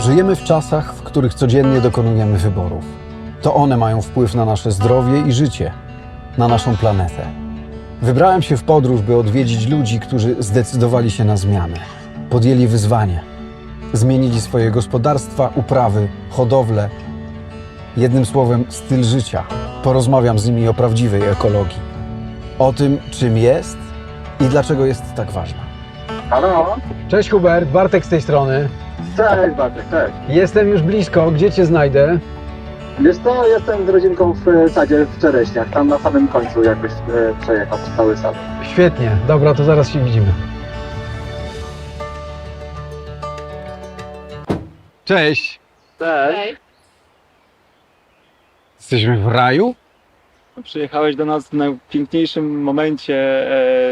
Żyjemy w czasach, w których codziennie dokonujemy wyborów. To one mają wpływ na nasze zdrowie i życie, na naszą planetę. Wybrałem się w podróż, by odwiedzić ludzi, którzy zdecydowali się na zmianę. Podjęli wyzwanie. Zmienili swoje gospodarstwa, uprawy, hodowlę. Jednym słowem, styl życia. Porozmawiam z nimi o prawdziwej ekologii. O tym, czym jest i dlaczego jest tak ważna. Halo? Cześć Hubert, Bartek z tej strony. Cześć Bartek, cześć. Jestem już blisko, gdzie Cię znajdę? Wiesz co, jestem z rodzinką w e, sadzie w Czereśniach, tam na samym końcu jakbyś e, przejechał przez cały sad. Świetnie, dobra, to zaraz się widzimy. Cześć, Cześć. jesteśmy w raju? Przyjechałeś do nas w najpiękniejszym momencie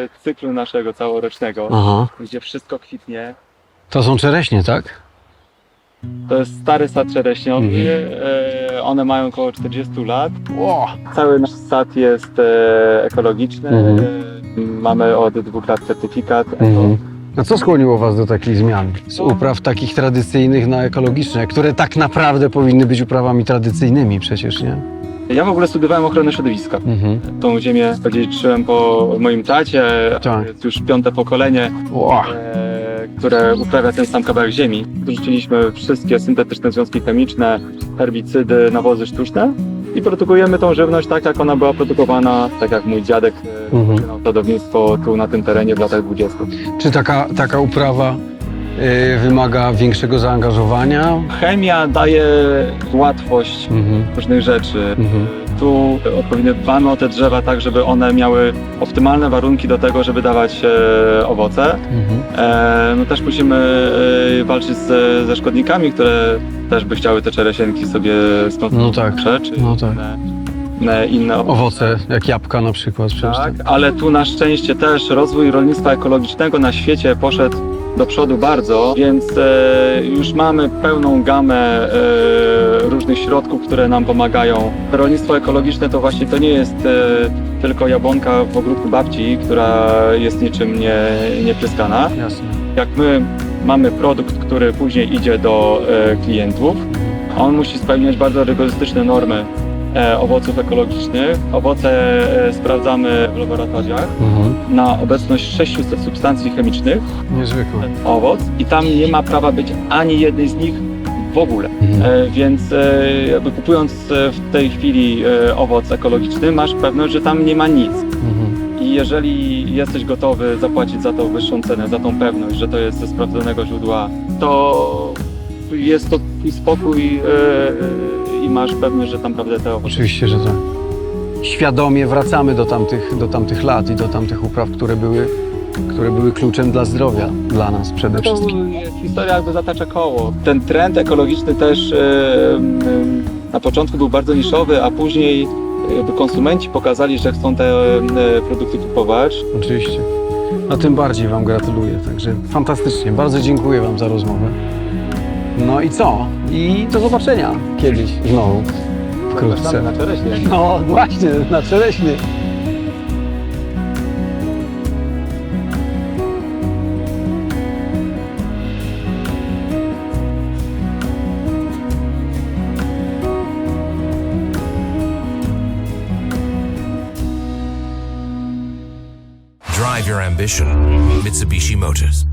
e, cyklu naszego całorocznego, Aha. gdzie wszystko kwitnie. To są czereśnie, tak? To jest stary sad czereśniowy, Mhm. e, one mają około 40 lat. Cały nasz sad jest e, ekologiczny, Mhm. e, mamy od dwóch lat certyfikat. Mhm. A co skłoniło Was do takich zmian? Z upraw takich tradycyjnych na ekologiczne, które tak naprawdę powinny być uprawami tradycyjnymi przecież, nie? Ja w ogóle studiowałem ochronę środowiska. Mhm. Tą ziemię dziedziczyłem po moim tacie, Tak. jest już piąte pokolenie. Ło! e, które uprawia ten sam kawałek ziemi. Dorzuciliśmy wszystkie syntetyczne związki chemiczne, herbicydy, nawozy sztuczne i produkujemy tą żywność tak, jak ona była produkowana, tak jak mój dziadek e, Mhm. zaczynał sadownictwo tu na tym terenie w latach 20. Czy taka, taka uprawa y, wymaga większego zaangażowania? Chemia daje łatwość Mhm. różnych rzeczy. Mhm. Tu odpowiednio dbamy o te drzewa tak, żeby one miały optymalne warunki do tego, żeby dawać e, owoce. Mhm. E, no też musimy e, walczyć ze, ze szkodnikami, które też by chciały te czeresienki sobie stąd No tak, czy no tak. inne, inne, inne owoce. Owoce, jak jabłka na przykład. Przecież Tak, ale tu na szczęście też rozwój rolnictwa ekologicznego na świecie poszedł do przodu bardzo, więc e, już mamy pełną gamę e, różnych środków, które nam pomagają. Rolnictwo ekologiczne to właśnie to nie jest e, tylko jabłonka w ogródku babci, która jest niczym nie, niepryskana. Jasne. Jak my mamy produkt, który później idzie do e, klientów, on musi spełniać bardzo rygorystyczne normy owoców ekologicznych. Owoce e, sprawdzamy w laboratoriach Mhm. na obecność 600 substancji chemicznych Niezwykłe. ten owoc i tam nie ma prawa być ani jednej z nich w ogóle. Mhm. E, więc e, jakby kupując e, w tej chwili e, owoc ekologiczny, masz pewność, że tam nie ma nic. Mhm. I jeżeli jesteś gotowy zapłacić za to wyższą cenę, za tą pewność, że to jest ze sprawdzonego źródła, to jest to twój spokój e, masz pewność, że tam naprawdę te owoce. Oczywiście, że tak. Świadomie wracamy do tamtych, do tamtych lat i do tamtych upraw, które były, które były kluczem dla zdrowia, dla nas przede To wszystkim. historia jakby zatacza koło. Ten trend ekologiczny też e, na początku był bardzo niszowy, a później jakby konsumenci pokazali, że chcą te e, produkty kupować. Oczywiście. A tym bardziej Wam gratuluję. Także fantastycznie. Bardzo dziękuję Wam za rozmowę. No i co? I do zobaczenia kiedyś znowu. Wkrótce. Na czereśnie. No właśnie, na czereśnie. Drive your ambition. Mitsubishi Motors.